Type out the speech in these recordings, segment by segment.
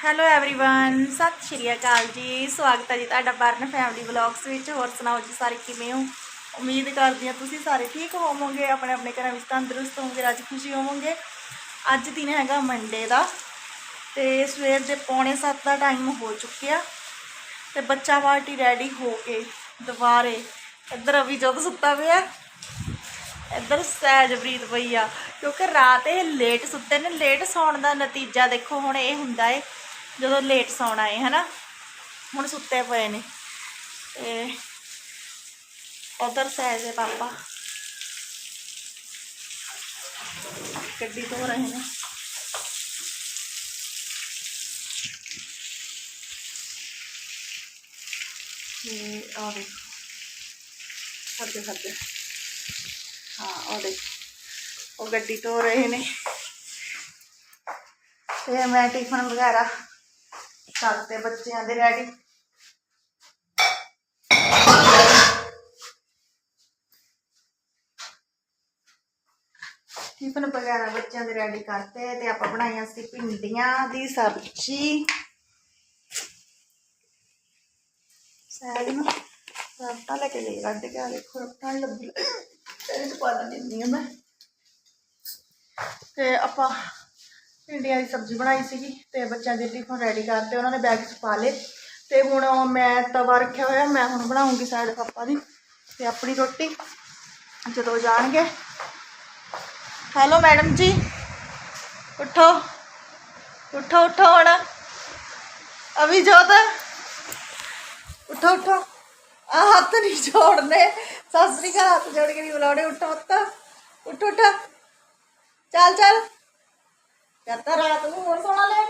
Hello everyone ਸਤਿ ਸ਼੍ਰੀ ਅਕਾਲ ਜੀ ਸਵਾਗਤ ਹੈ ਜੀ ਤੁਹਾਡਾ ਬਰਨ ਫੈਮਿਲੀ ਵਲੌਗਸ ਵਿੱਚ ਹੋਰ ਸੁਣਾਓ ਜੀ ਸਾਰੇ ਕਿਵੇਂ ਹੋ ਉਮੀਦ ਕਰਦੀ ਹਾਂ ਤੁਸੀਂ ਸਾਰੇ ਠੀਕ ਹੋਵੋਗੇ ਆਪਣੇ ਆਪਣੇ ਘਰਾਂ ਵਿੱਚ ਤੰਦਰੁਸਤ ਹੋਵੋਗੇ ਰਾਜੀ ਖੁਸ਼ੀ ਹੋਵੋਗੇ ਅੱਜ ਦਿਨ ਹੈਗਾ ਮੰਡੇ ਦਾ ਤੇ ਸਵੇਰ ਦੇ ਪੌਣੇ 7 ਦਾ ਟਾਈਮ ਹੋ ਚੁੱਕਿਆ ਤੇ ਬੱਚਾ ਪਾਰਟੀ ਰੈਡੀ ਹੋ ਕੇ ਦੁਬਾਰੇ ਇੱਧਰ ਅਭੀ ਜਦ ਸੁੱਤਾ ਪਿਆ ਇੱਧਰ ਸਹਿਜਪ੍ਰੀਤ ਪਈ ਆ ਕਿਉਂਕਿ ਰਾਤ ਇਹ ਲੇਟ ਸੁੱਤੇ ਨੇ ਲੇਟ ਸੌਣ ਦਾ ਨਤੀਜਾ ਦੇਖੋ ਹੁਣ ਇਹ ਹੁੰਦਾ ਏ ਜਦੋਂ ਲੇਟ ਸੌਣਾ ਏ ਹਨਾ? ਹੁਣ ਸੁੱਤੇ ਪਏ ਨੇ। ਤੇ ਉਧਰ ਸਹਿਜ ਦੇ ਪਾਪਾ ਗੱਡੀ ਧੋ ਰਹੇ ਨੇ। ਤੇ ਆ ਦੇਖੋ ਖੱਦੇ ਖੱਦੇ ਹਾਂ ਉਹ ਦੇਖ, ਉਹ ਗੱਡੀ ਧੋ ਰਹੇ ਨੇ। ਤੇ ਮੈਂ ਟਿਫਨ ਵਗੈਰਾ ਕਰਤੇ ਬੱਚਿਆਂ ਦੇ ਰੈਡੀ ਟਿਫਨ ਵਗੈਰਾ ਬੱਚਿਆਂ ਦੇ ਰੈਡੀ ਕਰਤੇ ਤੇ ਆਪਾਂ ਬਣਾਈਆਂ ਸੀ ਭਿੰਡੀਆਂ ਦੀ ਸਬਜ਼ੀ। ਸਹਿਜ ਨੂੰ ਰਫਟਾ ਲੈ ਕੇ ਗਈ ਕੱਢ ਕੇ ਆ ਦੇਖੋ ਰਫਟਾ ਲੱਭੀ। ਇਹਦੇ ਚ ਪਾ ਦਿੰਦੀ ਹਾਂ ਮੈਂ। ਤੇ ਆਪਾਂ ਭਿੰਡੀਆਂ ਦੀ ਸਬਜ਼ੀ ਬਣਾਈ ਸੀਗੀ ਤੇ ਬੱਚਿਆਂ ਦੇ ਟਿਫਨ ਰੈਡੀ ਕਰਤੇ, ਉਹਨਾਂ ਨੇ ਬੈਗ 'ਚ ਪਾ ਲਏ। ਤੇ ਹੁਣ ਮੈਂ ਤਵਾ ਰੱਖਿਆ ਹੋਇਆ, ਮੈਂ ਹੁਣ ਬਣਾਉਂਗੀ ਸਾਡੇ ਪਾਪਾ ਦੀ ਤੇ ਆਪਣੀ ਰੋਟੀ, ਜਦੋਂ ਜਾਣਗੇ। ਹੈਲੋ ਮੈਡਮ ਜੀ। ਉੱਠੋ। ਉੱਠੋ ਉੱਠੋ ਹੁਣ। ਅਭੀ ਜੋਤ ਉੱਠੋ ਉੱਠੋ। ਆ ਹੱਥ ਨਹੀਂ ਜੋੜਨੇ। ਸਤਿ ਘਰ ਹੱਥ ਜੋੜ ਕੇ ਨਹੀਂ ਬੁਲਾਉਣੇ। ਉੱਠੋ ਉੱਠ ਉੱਠ ਉੱਠ। ਚੱਲ ਚੱਲ। ਕਰਤਾ ਰਾਤ ਨੂੰ ਹੋਰ ਸੋਣਾ ਲੇਟ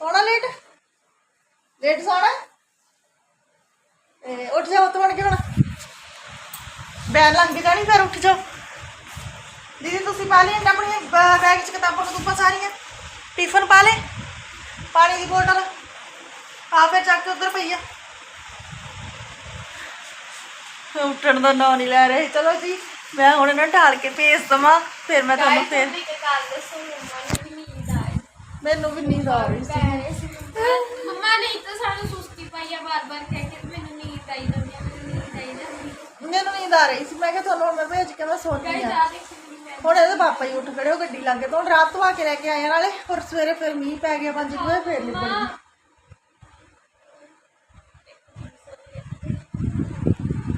ਸੋਣਾ ਲੇਟ ਲੇਟ ਸੋਣਾ? ਤੇ ਉੱਠ ਜਾ ਉੱਤ ਬਣ ਕੇ ਹੁਣ। ਬੈਨ ਲੰਘ ਜਾਣੀ ਫਿਰ ਉੱਠ ਜਾ ਦੀਦੀ, ਤੁਸੀਂ ਪਾ ਲਈ ਆਪਣੀ ਬੈਗ 'ਚ ਕਿਤਾਬਾਂ ਕਤੂਬਾਂ ਸਾਰੀਆਂ? ਟਿਫਨ ਪਾ ਲੈ ਪਾਣੀ ਦੀ ਬੋਤਲ? ਆ ਫਿਰ ਚੱਕ ਕੇ ਉੱਧਰ ਪਈ ਆ। ਉੱਠਣ ਦਾ ਨਾਂ ਨਹੀਂ ਲੈ ਰਹੇ। ਚਲੋ ਜੀ ਮੈਂ ਹੁਣ ਇਹਨਾਂ ਨੂੰ ਢਾਲ ਕੇ ਭੇਜ ਦਵਾਂ ਫਿਰ ਮੈਂ ਤੁਹਾਨੂੰ ਫਿਰ ਮੈਨੂੰ ਵੀ ਨੀਂਦ ਆ ਰਹੀ ਸੀ। ਮੰਮਾ ਨਹੀਂ ਤਾਂ ਸਾਨੂੰ ਸੁਸਤੀ ਪਾਈ ਆ ਬਾਰ ਬਾਰ ਕਹਿ ਕੇ ਮੈਨੂੰ ਨੀਂਦ ਆਈ ਜਾਂਦੀ ਆ ਮੈਨੂੰ ਨੀਂਦ ਆਈ ਜਾਂਦੀ ਆ ਮੈਨੂੰ ਨੀਂਦ ਆ ਰਹੀ ਸੀ। ਮੈਂ ਕਿਹਾ ਤੁਹਾਨੂੰ ਹੁਣ ਮੈਂ ਭੇਜ ਕੇ ਮੈਂ ਸੌਂਦੀ ਆ ਹੁਣ ਇਹਦੇ ਪਾਪਾ ਹੀ ਉੱਠ ਖੜੇ ਹੋ ਗੱਡੀ ਲੱਗੇ ਤੋਂ ਰਾਤ ਤੋਂ ਆ ਕੇ ਲੈ ਕੇ ਆਏ ਨਾਲੇ ਹੋਰ ਸਵੇਰੇ ਫਿਰ ਮੀਂਹ ਪੈ ਗਿਆ 5 ਵਜੇ ਫੇਰ ਨਿਕਲ ਗਈ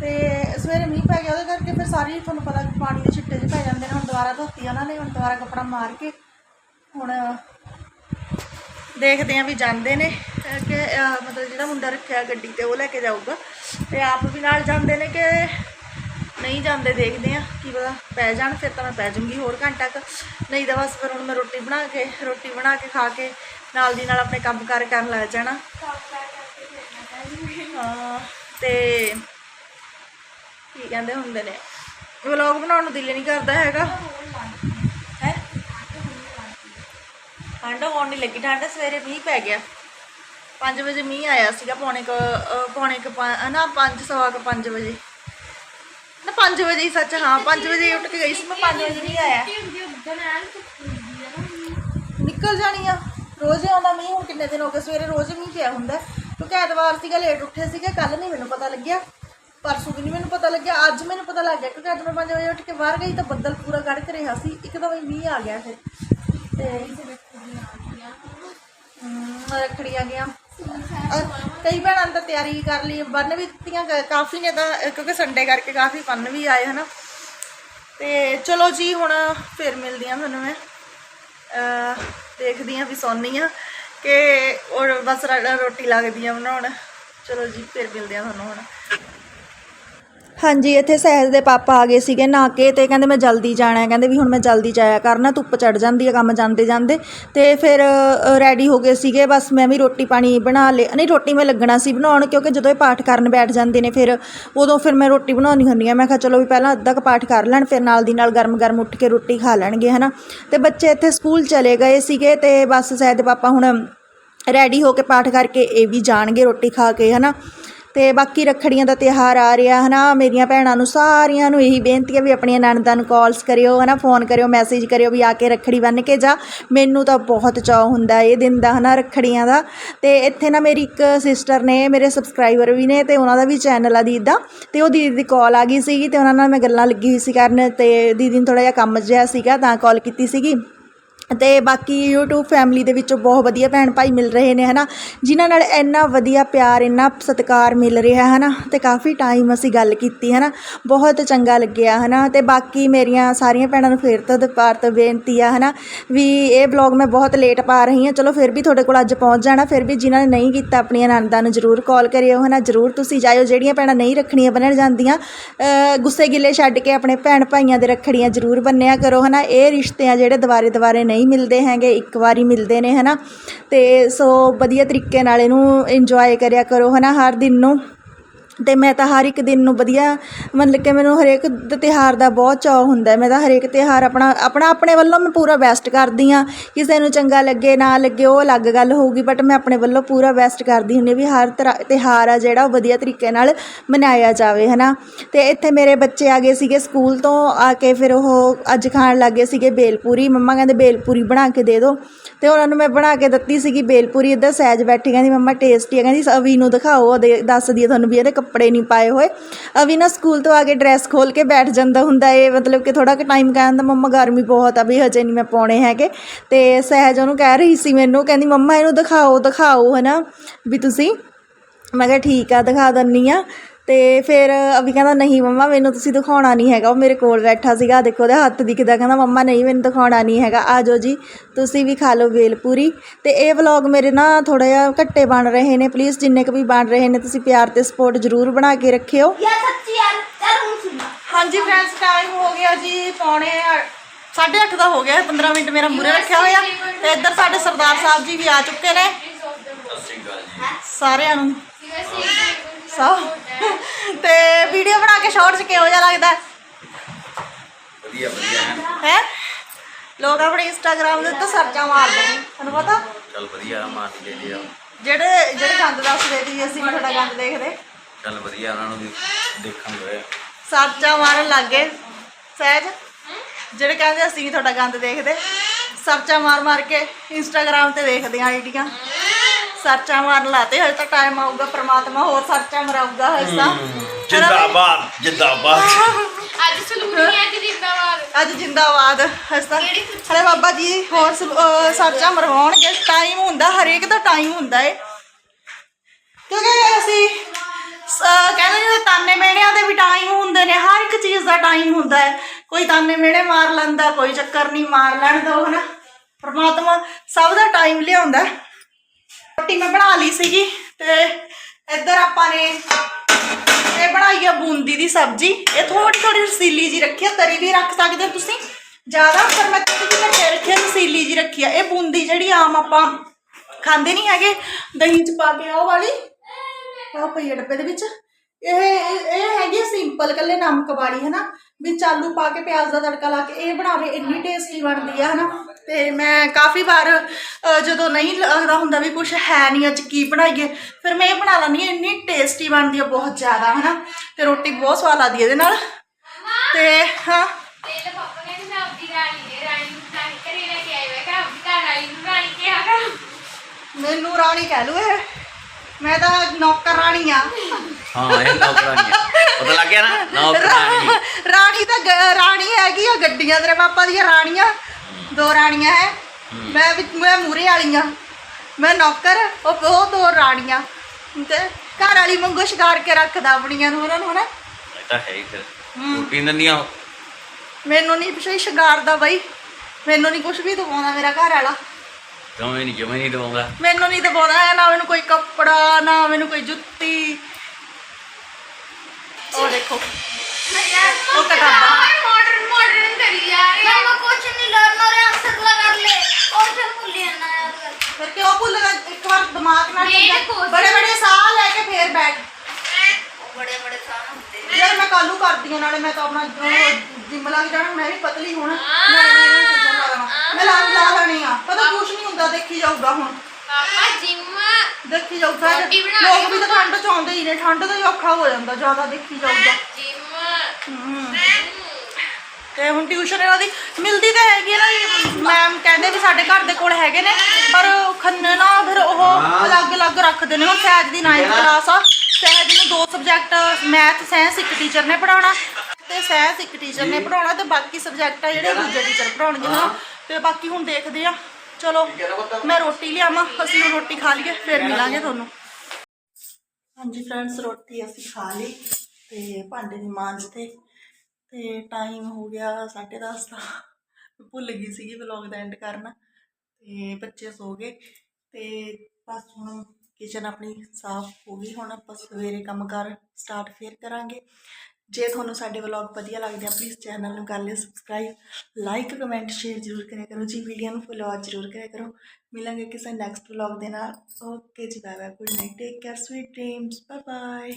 ਤੇ ਸਵੇਰੇ ਮੀਂਹ ਪੈ ਗਿਆ ਉਹਦੇ ਕਰਕੇ ਫਿਰ ਸਾਰੀ ਤੁਹਾਨੂੰ ਪਤਾ ਪਾਣੀ ਦੇ ਛਿੱਟੇ ਜਿਹੇ ਪੈ ਜਾਂਦੇ ਨੇ। ਹੁਣ ਦੁਬਾਰਾ ਧੋਤੀ ਉਹਨਾਂ ਨੇ ਹੁਣ ਦੁਬਾਰਾ ਕੱਪੜਾ ਮਾਰ ਕੇ ਹੁਣ ਦੇਖਦੇ ਆ ਵੀ ਜਾਂਦੇ ਨੇ। ਕਿ ਮਤਲਬ ਜਿਹੜਾ ਮੁੰਡਾ ਰੱਖਿਆ ਗੱਡੀ ਤੇ ਉਹ ਲੈ ਕੇ ਜਾਊਗਾ। ਤੇ ਆਪ ਵੀ ਨਾਲ ਜਾਂਦੇ ਨੇ ਕਿ ਨਹੀਂ ਜਾਂਦੇ ਦੇਖਦੇ ਆ ਕੀ ਪਤਾ ਪੈ ਜਾਣ ਫਿਰ ਤਾਂ ਮੈਂ ਪੈ ਜਾਊਂਗੀ ਹੋਰ ਘੰਟਾ ਕੁ। ਨਹੀਂ ਤਾਂ ਬਸ ਫਿਰ ਹੁਣ ਮੈਂ ਰੋਟੀ ਬਣਾ ਕੇ ਰੋਟੀ ਬਣਾ ਕੇ ਖਾ ਕੇ ਨਾਲ ਦੀ ਨਾਲ ਆਪਣੇ ਕੰਮ ਕਾਰ ਕਰਨ ਲੱਗ ਜਾਣਾ। ਹਾਂ ਤੇ ਕੀ ਕਹਿੰਦੇ ਹੁੰਦੇ ਨੇ। ਵਲੌਗ ਬਣਾਉਣ ਨੂੰ ਦਿਲ ਨਹੀਂ ਕਰਦਾ ਹੈਗਾ। ਹੈ? ਠੰਡ ਹੋਣ ਨਹੀਂ ਲੱਗੀ। ਠੰਡ ਸਵੇਰੇ ਮੀਂਹ ਪੈ ਗਿਆ। 5 ਵਜੇ ਮੀਂਹ ਆਇਆ ਸੀਗਾ, ਪੌਣੇ ਕੁ ਪੌਣੇ ਕੁ ਨਾ 5 ਸਵਾ ਕੁ 5 ਵਜੇ। ਨਾ 5 ਵਜੇ ਸੱਚ, ਹਾਂ 5 ਵਜੇ ਉੱਠ ਕੇ ਗਈ ਸੀ, ਮੈਂ 5 ਵਜੇ ਨਹੀਂ ਆਇਆ। ਨਿਕਲ ਜਾਣੀ ਆ। ਰੋਜ਼ ਹੀ ਆਉਂਦਾ ਮੀਂਹ, ਹੁਣ ਕਿੰਨੇ ਦਿਨ ਹੋ ਗਏ, ਸਵੇਰੇ ਰੋਜ਼ ਮੀਂਹ ਪਿਆ ਹੁੰਦਾ। ਕਿਉਂਕਿ ਐਤਵਾਰ ਸੀਗਾ, ਲੇਟ ਉੱਠੇ ਸੀਗੇ ਕੱਲ ਨਹੀਂ ਮੈਨੂੰ ਪਤਾ ਲੱਗਿਆ। ਪਰਸੋਂ ਵੀ ਨਹੀਂ ਮੈਨੂੰ ਪਤਾ ਲੱਗਿਆ ਅੱਜ ਮੈਨੂੰ ਪਤਾ ਲੱਗ ਗਿਆ ਕਿਉਂਕਿ ਅੱਜ ਮੈਂ 5 ਵਜੇ ਉੱਠ ਕੇ ਬਾਹਰ ਗਈ ਤਾਂ ਬੱਦਲ ਪੂਰਾ ਗੜਕ ਰਿਹਾ ਸੀ ਇੱਕਦਮ ਹੀ ਮੀਂਹ ਆ ਗਿਆ ਫਿਰ। ਤੇ ਹਮ, ਰੱਖੜੀ ਆ ਗਿਆ ਕਈ ਭੈਣਾਂ ਨੇ ਤਾਂ ਤਿਆਰੀ ਕਰ ਲਈ ਬੰਨ ਵੀ ਦਿੱਤੀਆਂ ਕ- ਕਾਫੀ ਨੇ ਤਾਂ ਕਿਉਂਕਿ ਸੰਡੇ ਕਰਕੇ ਕਾਫੀ ਬੰਨ ਵੀ ਆਏ ਹਨਾ। ਤੇ ਚਲੋ ਜੀ ਹੁਣ ਫਿਰ ਮਿਲਦੀ ਆ ਤੁਹਾਨੂੰ ਮੈਂ। ਦੇਖਦੀ ਆ ਵੀ ਸੌਂਦੀ ਆ ਕਿ ਉਹ ਬਸ ਰ- ਰੋਟੀ ਲੱਗਦੀ ਆ ਬਣਾਉਣ। ਚਲੋ ਜੀ ਫਿਰ ਮਿਲਦੇ ਆ ਤੁਹਾਨੂੰ ਹੁਣ। ਹਾਂਜੀ, ਇੱਥੇ ਸਹਿਜ ਦੇ ਪਾਪਾ ਆ ਗਏ ਸੀਗੇ ਨਾ ਕੇ ਤੇ ਕਹਿੰਦੇ ਮੈਂ ਜਲਦੀ ਜਾਣਾ ਹੈ, ਕਹਿੰਦੇ ਵੀ ਹੁਣ ਮੈਂ ਜਲਦੀ ਜਾਇਆ ਕਰਨਾ, ਧੁੱਪ ਚੜ ਜਾਂਦੀ ਹੈ ਕੰਮ ਜਾਂਦੇ ਜਾਂਦੇ ਤੇ ਫਿਰ ਰੈਡੀ ਹੋ ਗਏ ਸੀਗੇ, ਬਸ ਮੈਂ ਵੀ ਰੋਟੀ ਪਾਣੀ ਬਣਾ ਲੇ ਨਹੀਂ ਰੋਟੀ ਮੈਂ ਲੱਗਣਾ ਸੀ ਬਣਾਉਣ ਕਿਉਂਕਿ ਜਦੋਂ ਇਹ ਪਾਠ ਕਰਨ ਬੈਠ ਜਾਂਦੇ ਨੇ ਫਿਰ ਉਦੋਂ ਫਿਰ ਮੈਂ ਰੋਟੀ ਬਣਾਉਣੀ ਹੁੰਦੀ ਆ ਮੈਂ ਕਿਹਾ ਚਲੋ ਵੀ ਪਹਿਲਾਂ ਅੱਧਾ ਕੁ ਪਾਠ ਕਰ ਲੈਣ, ਫਿਰ ਨਾਲ ਦੀ ਨਾਲ ਗਰਮ ਗਰਮ ਉੱਠ ਕੇ ਰੋਟੀ ਖਾ ਲੈਣਗੇ, ਹਨਾ। ਤੇ ਬੱਚੇ ਇੱਥੇ ਸਕੂਲ ਚਲੇ ਗਏ ਸੀਗੇ ਤੇ ਬਸ ਸਹਿਜ ਦੇ ਪਾਪਾ ਹੁਣ ਰੈਡੀ ਹੋ ਕੇ ਪਾਠ ਕਰਕੇ ਇਹ ਵੀ ਜਾਣਗੇ ਰੋਟੀ ਖਾ ਕੇ, ਹਨਾ। ਅਤੇ ਬਾਕੀ ਰੱਖੜੀਆਂ ਦਾ ਤਿਉਹਾਰ ਆ ਰਿਹਾ ਹੈ ਨਾ ਮੇਰੀਆਂ ਭੈਣਾਂ ਨੂੰ ਸਾਰੀਆਂ ਨੂੰ ਇਹੀ ਬੇਨਤੀ ਹੈ ਵੀ ਆਪਣੀਆਂ ਨਣਦਾਂ ਨੂੰ ਕਾਲਸ ਕਰਿਓ ਹੈ ਨਾ ਫੋਨ ਕਰਿਓ ਮੈਸੇਜ ਕਰਿਓ ਵੀ ਆ ਕੇ ਰੱਖੜੀ ਬੰਨ੍ਹ ਕੇ ਜਾ। ਮੈਨੂੰ ਤਾਂ ਬਹੁਤ ਚਾਅ ਹੁੰਦਾ ਇਹ ਦਿਨ ਦਾ ਹੈ ਨਾ ਰੱਖੜੀਆਂ ਦਾ। ਅਤੇ ਇੱਥੇ ਨਾ ਮੇਰੀ ਇੱਕ ਸਿਸਟਰ ਨੇ, ਮੇਰੇ ਸਬਸਕ੍ਰਾਈਬਰ ਵੀ ਨੇ ਅਤੇ ਉਹਨਾਂ ਦਾ ਵੀ ਚੈਨਲ ਆ ਦੀਦੀ। ਦਾ ਅਤੇ ਉਹ ਦੀਦੀ ਦੀ ਕਾਲ ਆ ਗਈ ਸੀਗੀ ਅਤੇ ਉਹਨਾਂ ਨਾਲ ਮੈਂ ਗੱਲਾਂ ਲੱਗੀ ਹੋਈ ਸੀ ਕਰਨ ਅਤੇ ਦੀਦੀ ਨੂੰ ਥੋੜ੍ਹਾ ਜਿਹਾ ਕੰਮ ਜਿਹਾ ਸੀਗਾ ਤਾਂ ਕਾਲ ਕੀਤੀ ਸੀਗੀ। ਅਤੇ ਬਾਕੀ ਯੂਟਿਊਬ ਫੈਮਿਲੀ ਦੇ ਵਿੱਚੋਂ ਬਹੁਤ ਵਧੀਆ ਭੈਣ ਭਾਈ ਮਿਲ ਰਹੇ ਨੇ ਹੈ ਨਾ ਜਿਨ੍ਹਾਂ ਨਾਲ ਇੰਨਾ ਵਧੀਆ ਪਿਆਰ, ਇੰਨਾ ਸਤਿਕਾਰ ਮਿਲ ਰਿਹਾ ਹੈ ਨਾ ਅਤੇ ਕਾਫੀ ਟਾਈਮ ਅਸੀਂ ਗੱਲ ਕੀਤੀ ਹੈ ਨਾ ਬਹੁਤ ਚੰਗਾ ਲੱਗਿਆ ਹੈ ਨਾ ਅਤੇ ਬਾਕੀ ਮੇਰੀਆਂ ਸਾਰੀਆਂ ਭੈਣਾਂ ਨੂੰ ਫਿਰ ਤੋਂ ਦੁਬਾਰ ਤੋਂ ਬੇਨਤੀ ਆ ਹੈ ਨਾ ਵੀ ਇਹ ਵਲੌਗ ਮੈਂ ਬਹੁਤ ਲੇਟ ਪਾ ਰਹੀ ਹਾਂ। ਚਲੋ, ਫਿਰ ਵੀ ਤੁਹਾਡੇ ਕੋਲ ਅੱਜ ਪਹੁੰਚ ਜਾਣਾ। ਫਿਰ ਵੀ ਜਿਨ੍ਹਾਂ ਨੇ ਨਹੀਂ ਕੀਤਾ, ਆਪਣੀਆਂ ਨਣਦਾਂ ਨੂੰ ਜ਼ਰੂਰ ਕਾਲ ਕਰਿਓ ਹੈ ਨਾ ਜ਼ਰੂਰ ਤੁਸੀਂ ਜਾਇਓ। ਜਿਹੜੀਆਂ ਭੈਣਾਂ ਨਹੀਂ ਰੱਖਣੀਆਂ ਬੰਨਣ ਜਾਂਦੀਆਂ ਗੁੱਸੇ ਗਿੱਲੇ ਛੱਡ ਕੇ ਆਪਣੇ ਭੈਣ ਭਾਈਆਂ ਦੇ ਰੱਖੜੀਆਂ ਜ਼ਰੂਰ ਬੰਨਿਆ ਕਰੋ ਹੈ ਨਾ ਇਹ ਰਿਸ਼ਤੇ ਆ ਜਿਹੜੇ ਦੁਬਾਰੇ ਦੁਬਾਰੇ ਨਹੀਂ ਮਿਲਦੇ ਹੈਗੇ, ਇੱਕ ਵਾਰੀ ਮਿਲਦੇ ਨੇ ਹੈ ਨਾ ਅਤੇ ਸੋ ਵਧੀਆ ਤਰੀਕੇ ਨਾਲ ਇਹਨੂੰ ਇੰਜੋਏ ਕਰਿਆ ਕਰੋ ਹੈ ਨਾ ਹਰ ਦਿਨ ਨੂੰ? ਅਤੇ ਮੈਂ ਤਾਂ ਹਰ ਇੱਕ ਦਿਨ ਨੂੰ ਵਧੀਆ, ਮਤਲਬ ਕਿ ਮੈਨੂੰ ਹਰੇਕ ਤਿਉਹਾਰ ਦਾ ਬਹੁਤ ਚਾਅ ਹੁੰਦਾ, ਮੈਂ ਤਾਂ ਹਰੇਕ ਤਿਉਹਾਰ ਆਪਣਾ ਆਪਣਾ, ਆਪਣੇ ਵੱਲੋਂ ਮੈਂ ਪੂਰਾ ਬੈਸਟ ਕਰਦੀ ਹਾਂ। ਕਿਸੇ ਨੂੰ ਚੰਗਾ ਲੱਗੇ, ਨਾ ਲੱਗੇ, ਉਹ ਅਲੱਗ ਗੱਲ ਹੋਊਗੀ ਬਟ ਮੈਂ ਆਪਣੇ ਵੱਲੋਂ ਪੂਰਾ ਬੈਸਟ ਕਰਦੀ ਹੁੰਦੀ ਵੀ ਹਰ ਤਰ੍ਹਾਂ ਤਿਉਹਾਰ ਆ ਜਿਹੜਾ ਉਹ ਵਧੀਆ ਤਰੀਕੇ ਨਾਲ ਮਨਾਇਆ ਜਾਵੇ ਹੈ ਨਾ ਅਤੇ ਇੱਥੇ ਮੇਰੇ ਬੱਚੇ ਆ ਗਏ ਸੀਗੇ ਸਕੂਲ ਤੋਂ, ਆ ਕੇ ਫਿਰ ਉਹ ਅੱਜ ਖਾਣ ਲੱਗ ਗਏ ਸੀਗੇ ਬੇਲਪੂਰੀ, ਮੰਮਾ ਕਹਿੰਦੇ ਬੇਲਪੂਰੀ ਬਣਾ ਕੇ ਦੇ ਦਿਓ ਅਤੇ ਉਹਨਾਂ ਨੂੰ ਮੈਂ ਬਣਾ ਕੇ ਦਿੱਤੀ ਸੀਗੀ ਬੇਲਪੂਰੀ, ਇੱਧਰ ਸਹਿਜ ਬੈਠੀ, ਕਹਿੰਦੀ ਮੰਮਾ ਟੇਸਟੀ ਹੈ ਕਹਿੰਦੀ ਅਵੀ ਨੂੰ ਦਿਖਾਓ, ਉਹਦੇ ਦੱਸਦੀ ਹੈ ਤੁਹਾਨੂੰ ਵੀ ਇਹਦੇ ਕੱਪੜੇ ਨਹੀਂ ਪਾਏ ਹੋਏ। ਅਵੀ ਨਾ ਸਕੂਲ ਤੋਂ ਆ ਕੇ ਡਰੈਸ ਖੋਲ ਕੇ ਬੈਠ ਜਾਂਦਾ ਹੁੰਦਾ ਏ। ਮਤਲਬ ਕਿ ਥੋੜਾ ਕੁ ਟਾਈਮ ਕਹਿੰਦਾ ਮੰਮਾ ਗਰਮੀ ਬਹੁਤ ਆ ਵੀ ਹਜੇ ਨਹੀਂ ਮੈਂ ਪਾਉਣੇ ਹੈਗੇ। ਤੇ ਸਹਿਜ ਉਹਨੂੰ ਕਹਿ ਰਹੀ ਸੀ ਮੈਨੂੰ, ਕਹਿੰਦੀ, ਮੰਮਾ, ਇਹਨੂੰ ਦਿਖਾਓ ਦਿਖਾਓ ਹਨਾ ਵੀ ਤੁਸੀਂ? ਮੈਂ ਕਿਹਾ, ਠੀਕ ਆ, ਦਿਖਾ ਦਿੰਨੀ ਆ। ਤੇ ਫਿਰ ਅਭੀ ਕਹਿੰਦਾ ਨਹੀਂ ਮੰਮਾ ਮੈਨੂੰ ਤੁਸੀਂ ਦਿਖਾਉਣਾ ਨਹੀਂ ਹੈਗਾ। ਉਹ ਮੇਰੇ ਕੋਲ ਬੈਠਾ ਸੀਗਾ ਦੇਖੋ ਉਹਦੇ ਹੱਥ ਦਿਖਦਾ ਕਹਿੰਦਾ ਮੰਮਾ ਨਹੀਂ ਮੈਨੂੰ ਦਿਖਾਉਣਾ ਨਹੀਂ ਹੈਗਾ। ਆ ਜਾਓ ਜੀ ਤੁਸੀਂ ਵੀ ਖਾ ਲਓ ਵੇਲਪੂਰੀ ਤੇ ਇਹ ਵਲੌਗ ਮੇਰੇ ਨਾ ਥੋੜਾ ਜਿਹਾ ਘੱਟੇ ਬਣ ਰਹੇ ਨੇ ਪਲੀਜ਼ ਜਿੰਨੇ ਕੁ ਵੀ ਬਣ ਰਹੇ ਨੇ ਤੁਸੀਂ ਪਿਆਰ ਤੇ ਸਪੋਰਟ ਜ਼ਰੂਰ ਬਣਾ ਕੇ ਰੱਖਿਓ। ਯਾ ਸੱਚੀ ਯਾਰ ਸੁਣ। ਹਾਂਜੀ ਫਰੈਂਡਸ ਟਾਈਮ ਹੋ ਗਿਆ ਜੀ ਪੌਣੇ 8:30 ਦਾ ਹੋ ਗਿਆ 15 ਮਿੰਟ ਮੇਰਾ ਮੂਰੇ ਰੱਖਿਆ ਹੋਇਆ। ਤੇ ਇੱਧਰ ਸਾਡੇ ਸਰਦਾਰ ਸਾਹਿਬ ਜੀ ਵੀ ਆ ਚੁੱਕੇ ਨੇ। ਸਾਰਿਆਂ ਨੂੰ। ਸਭ ਤੇ ਵੀਡੀਓ ਬਣਾ ਕੇ ਸ਼ਾਰਟਸ ਕਿਹੋ ਜਿਹਾ ਲੱਗਦਾ? ਵਧੀਆ ਵਧੀਆ ਹੈ। ਲੋਕ ਆਪਣੇ ਇੰਸਟਾਗ੍ਰਾਮ ਦੇ ਉੱਤੇ ਸਰਚਾਂ ਮਾਰਦੇ ਨੇ ਤੁਹਾਨੂੰ ਪਤਾ? ਚੱਲ ਵਧੀਆ ਮਾਰ ਕੇ ਦੇ ਆ। ਜਿਹੜੇ ਜਿਹੜੇ ਗੰਦ ਦੱਸਦੇ ਸੀ ਅਸੀਂ ਵੀ ਤੁਹਾਡਾ ਗੰਦ ਦੇਖਦੇ। ਚੱਲ ਵਧੀਆ ਉਹਨਾਂ ਨੂੰ ਵੀ ਦੇਖਣ ਗਏ ਸਰਚਾਂ ਮਾਰਨ ਲੱਗ ਸਹਿਜ ਜਿਹੜੇ ਕਹਿੰਦੇ ਅਸੀਂ ਵੀ ਤੁਹਾਡਾ ਗੰਦ ਦੇਖਦੇ ਸਰਚਾਂ ਮਾਰ ਮਾਰ ਕੇ ਇੰਸਟਾਗ੍ਰਾਮ ਤੇ ਦੇਖਦੇ ਆ ਆਈਡੀਆਂ। ਸਰਚਾਂ ਮਾਰਨ ਲਾਤੇ ਹਜੇ ਤਾਂ ਟਾਈਮ ਆਊਗਾ ਪ੍ਰਮਾਤਮਾ ਹੋਰ ਸਰਚਾਂ ਮਰਾਊਗਾ ਹਜੇ ਤਾਂ। ਜਿੰਦਾਬਾਦ ਜਿੰਦਾਬਾਦ। ਅੱਜ ਸਲੂਨੀਆਂ ਦੀ ਜਿੰਦਾਬਾਦ। ਅੱਜ ਜਿੰਦਾਬਾਦ ਹਜੇ ਤਾਂ। ਹਲੇ ਬਾਬਾ ਜੀ ਹੋਰ ਸਲ- ਅਹ ਸਰਚਾਂ ਮਰਵਾਉਣਗੇ ਟਾਈਮ ਹੁੰਦਾ ਹਰੇਕ ਦਾ ਟਾਈਮ ਹੁੰਦਾ ਏ। ਕਿਉਂਕਿ ਅਸੀਂ ਸ- ਕਹਿੰਦੇ ਨੇ ਤਾਨੇ ਮੇਣਿਆਂ ਦੇ ਵੀ ਟਾਈਮ ਹੁੰਦੇ ਨੇ ਹਰ ਇੱਕ ਚੀਜ਼ ਦਾ ਟਾਈਮ ਹੁੰਦਾ ਹੈ ਕੋਈ ਤਾਨੇ ਮੇਣੇ ਮਾਰ ਲੈਂਦਾ ਕੋਈ ਚੱਕਰ ਨਹੀਂ ਮਾਰ ਲੈਣ ਦੋ ਹਨਾ। ਪ੍ਰਮਾਤਮਾ ਸਭ ਦਾ ਟਾਈਮ ਲਿਆਉਂਦਾ। ਹੈ। ਰੋਟੀ ਮੈਂ ਬਣਾ ਲਈ ਸੀਗੀ ਤੇ ਇੱਧਰ ਆਪਾਂ ਨੇ ਇਹ ਬਣਾਈ ਆ ਬੂੰਦੀ ਦੀ ਸਬਜ਼ੀ। ਇਹ ਥੋੜੀ ਥੋੜੀ ਰਸੀਲੀ ਜੀ ਰੱਖੀ ਆ, ਤਰੀ ਵੀ ਰੱਖ ਸਕਦੇ ਹੋ ਤੁਸੀਂ। ਜ਼ਿਆਦਾ ਪਰ ਮੈਂ ਥੋੜੀ ਜਿਹੀ ਘੱਟੇ ਰੱਖੀ ਆ ਰਸੀਲੀ ਜੀ ਰੱਖੀ ਆ। ਇਹ ਬੂੰਦੀ ਜਿਹੜੀ ਆਮ ਆਪਾਂ ਖਾਂਦੇ ਨਹੀਂ ਹੈਗੇ, ਦਹੀਂ ਚ ਪਾ ਕੇ ਆਹ ਵਾਲੀ ਉਹ ਪਈ ਡੱਬੇ ਦੇ ਵਿੱਚ। ਇਹ ਇਹ ਹੈਗੀ ਆ ਸਿੰਪਲ ਕੱਲੇ ਨਮਕ ਵਾਲੀ ਹੈ ਨਾ ਵਿੱਚ ਆਲੂ ਪਾ ਕੇ, ਪਿਆਜ਼ ਦਾ ਤੜਕਾ ਲਾ ਕੇ ਇਹ ਬਣਾਵੇ, ਇੰਨੀ ਟੇਸਟੀ ਬਣਦੀ ਆ, ਹਨਾ? ਤੇ ਮੈਂ ਕਾਫੀ ਵਾਰ ਅ, ਜਦੋਂ ਨਹੀਂ ਲੱਗਦਾ ਹੁੰਦਾ ਵੀ ਕੁਝ ਹੈ ਨਹੀਂ ਅੱਜ ਕੀ ਬਣਾਈਏ ਫਿਰ ਮੈਂ ਇਹ ਬਣਾ ਲੈਂਦੀ ਹਾਂ ਇੰਨੀ ਟੇਸਟੀ ਬਣਦੀ ਆ ਬਹੁਤ ਜ਼ਿਆਦਾ ਹਨਾ? ਤੇ ਰੋਟੀ ਬਹੁਤ ਸਵਾਦ ਲੱਗਦੀ ਇਹਦੇ ਨਾਲ। ਤੇ ਹਾਂ। ਤੇ ਪਾਪਾ ਨੇ ਨਾ ਆਪਦੀ ਰਾਣੀ ਨੇ ਰਾਣੀ ਨੂੰ ਰਾਣੀ ਘਰੇ ਲੈ ਕੇ ਆਏ ਵੇ ਕਰ ਆਪਦੀ ਘਰ ਰਾਣੀ ਨੂੰ ਰਾਣੀ ਕਿਹਾ ਕਰ ਮੈਨੂੰ ਰਾਣੀ ਕਹਿ ਲੂ ਇਹ। ਮੈਂ ਤਾਂ ਨੌਕਰ ਰਾਣੀ ਆ। ਹਾਂ ਇਹ ਨੌਕਰਾਨੀ ਪਤਾ ਲੱਗ ਗਿਆ ਨਾ? ਨੌਕਰਾਨੀ ਰਾਣੀ ਤਾਂ ਗ- ਰਾਣੀ ਹੈਗੀ ਆ ਗੱਡੀਆਂ ਤੇਰੇ ਪਾਪਾ ਦੀਆਂ ਰਾਣੀਆਂ। ਦੋ ਰਾਣੀਆਂ ਹੈ। ਮੈਂ ਵਿੱਚ ਮੈਂ ਮੂਰੇ ਵਾਲੀਆਂ। ਮੈਂ ਨੌਕਰ ਉਹ ਉਹ ਦੋ ਰਾਣੀਆਂ। ਤੇ ਘਰ ਵਾਲੀ ਮੰਗੋ ਸ਼ਿਕਾਰ ਕੇ ਰੱਖਦਾ ਆਪਣੀਆਂ ਨੂੰ ਉਹਨਾਂ ਨੂੰ ਹਨਾ। ਇਹ ਤਾਂ ਹੈ ਹੀ ਫਿਰ। ਰੋਟੀ ਦਿੰਦੀਆਂ ਉਹ। ਮੈਨੂੰ ਨਹੀਂ ਪਿਛੇ ਸ਼ਿੰਗਾਰਦਾ ਬਾਈ। ਮੈਨੂੰ ਨਹੀਂ ਕੁਝ ਵੀ ਦਵਾਉਂਦਾ ਮੇਰਾ ਘਰ ਵਾਲਾ। ਜਮੇ ਨਹੀਂ ਜਮੇ ਨਹੀਂ ਦਵਾਉਂਦਾ? ਮੈਨੂੰ ਨਹੀਂ ਦਵਾਉਂਦਾ ਨਾ ਮੈਨੂੰ ਕੋਈ ਕੱਪੜਾ ਨਾ ਮੈਨੂੰ ਕੋਈ ਜੁੱਤੀ। ਉਹ ਦੇਖੋ। ਉਹ ਕਿਤਾਬਾਂ। ਯਾਰ ਮੈਂ ਕੁਝ ਨਹੀਂ ਲਰਨ ਔਰ ਆਨਸਰ ਲਾ ਕਰ ਲੈ ਔਰ ਫਿਰ ਭੁੱਲ ਜਾਣਾ ਯਾਰ ਫਿਰ। ਕਿਉਂ ਭੁੱਲ ਗਿਆ ਇੱਕ ਵਾਰ ਦਿਮਾਗ ਨਾਲ ਮੇਰੇ ਕੋਲ- ਬੜੇ ਬੜੇ ਸਾਹ ਲੈ ਕੇ ਫੇਰ ਬੈਠ। ਬੜੇ ਬੜੇ ਸਾਨ ਹੁੰਦੇ ਯਾਰ ਮੈਂ ਕੱਲੂ ਕਰਦੀ ਹਾਂ ਨਾਲੇ ਮੈਂ ਤਾਂ ਆਪਣਾ ਜਿੰਮ ਲੱਗ ਜਾਣਾ ਮੈਂ ਵੀ ਪਤਲੀ ਹੋਣਾ। ਮੈਂ ਇਹਨਾਂ ਨੂੰ ਚੀਜ਼ਾਂ ਲੈਣਾ ਮੈਂ ਲਾ ਲਾ ਲੈਣੀ ਆ। ਪਤਾ ਕੁਛ ਨਹੀਂ ਹੁੰਦਾ ਦੇਖੀ ਜਾਊਗਾ ਹੁਣ। ਪਾਪਾ ਜਿੰਮ। ਦੇਖੀ ਜਾਊ ਫਿਰ ਰੋਟੀ ਬਣਾ ਲੋਕ ਲਈ ਵੀ ਤਾਂ ਠੰਡ ਚ ਆਉਂਦੇ ਹੀ ਨੇ। ਠੰਡ ਤੋਂ ਹੀ ਔਖਾ ਹੋ ਜਾਂਦਾ ਜ਼ਿਆਦਾ ਦੇਖੀ ਜਾਊਗਾ। ਜਿੰਮ। ਹਮ। ਤੇ ਹੁਣ ਟਿਊਸ਼ਨ ਇਹਨਾਂ ਦੀ ਮਿਲਦੀ ਤਾਂ ਹੈਗੀ ਆ ਨਾ ਮੈਮ ਕਹਿੰਦੇ ਵੀ ਸਾਡੇ ਘਰ ਦੇ ਕੋਲ ਹੈਗੇ ਨੇ ਪਰ ਖੰਨੇ ਨਾ ਫਿਰ ਉਹ ਅਲੱਗ-ਅਲੱਗ ਰੱਖਦੇ ਨੇ ਹੁਣ ਸਹਿਜ ਦੀ 9th ਕਲਾਸ ਆ। ਸਹਿਜ ਨੂੰ ਦੋ ਸਬਜੈਕਟ ਮੈਥ ਸਾਇੰਸ ਇੱਕ ਟੀਚਰ ਨੇ ਪੜਾਉਣਾ ਤੇ ਸਾਇੰਸ ਇੱਕ ਟੀਚਰ ਨੇ ਪੜਾਉਣਾ ਤੇ ਬਾਕੀ ਸਬਜੈਕਟ ਆ ਜਿਹੜੇ ਦੂਜੇ ਟੀਚਰ ਪੜਾਉਣਗੇ ਹਾਂ। ਤੇ ਬਾਕੀ ਹੁਣ ਦੇਖਦੇ ਆ। ਚਲੋ ਮੈਂ ਰੋਟੀ ਲਿਆਵਾਂ ਅਸੀਂ ਰੋਟੀ ਖਾ ਲਈਏ ਫਿਰ ਮਿਲਾਂਗੇ ਤੁਹਾਨੂੰ। ਹਾਂਜੀ ਫਰੈਂਡਸ ਰੋਟੀ ਅਸੀਂ ਖਾ ਲਈ ਤੇ ਭਾਂਡੇ ਦੀ ਮਾਂਜ ਤੇ ਟਾਈਮ ਹੋ ਗਿਆ 10:30 ਦਾ। ਭੁੱਲ ਗਈ ਸੀਗੀ ਵਲੌਗ ਦਾ ਐਂਡ ਕਰਨਾ। ਤੇ ਬੱਚੇ ਸੋ ਗਏ। ਤੇ ਬਸ ਹੁਣ ਕਿਚਨ ਆਪਣੀ ਸਾਫ਼ ਹੋ ਗਈ। ਹੁਣ ਆਪਾਂ ਸਵੇਰੇ ਕੰਮ ਕਰ ਸਟਾਰਟ ਫੇਰ ਕਰਾਂਗੇ। ਜੇ ਤੁਹਾਨੂੰ ਸਾਡੇ ਵਲੌਗ ਵਧੀਆ ਲੱਗਦੇ ਆ ਪਲੀਜ਼ ਚੈਨਲ ਨੂੰ ਕਰ ਲਿਓ ਸਬਸਕ੍ਰਾਈਬ ਲਾਈਕ ਕਮੈਂਟ ਸ਼ੇਅਰ ਜ਼ਰੂਰ ਕਰਿਆ ਕਰੋ। ਜੀ ਵੀਡੀਓ ਨੂੰ ਫੋਲੋ ਜ਼ਰੂਰ ਕਰਿਆ ਕਰੋ। ਮਿਲਾਂਗੇ ਕਿਸੇ ਨੈਕਸਟ ਵਲੌਗ ਦੇ ਨਾਲ। ਓਕੇ ਜੀ bye bye good night take care sweet dreams bye bye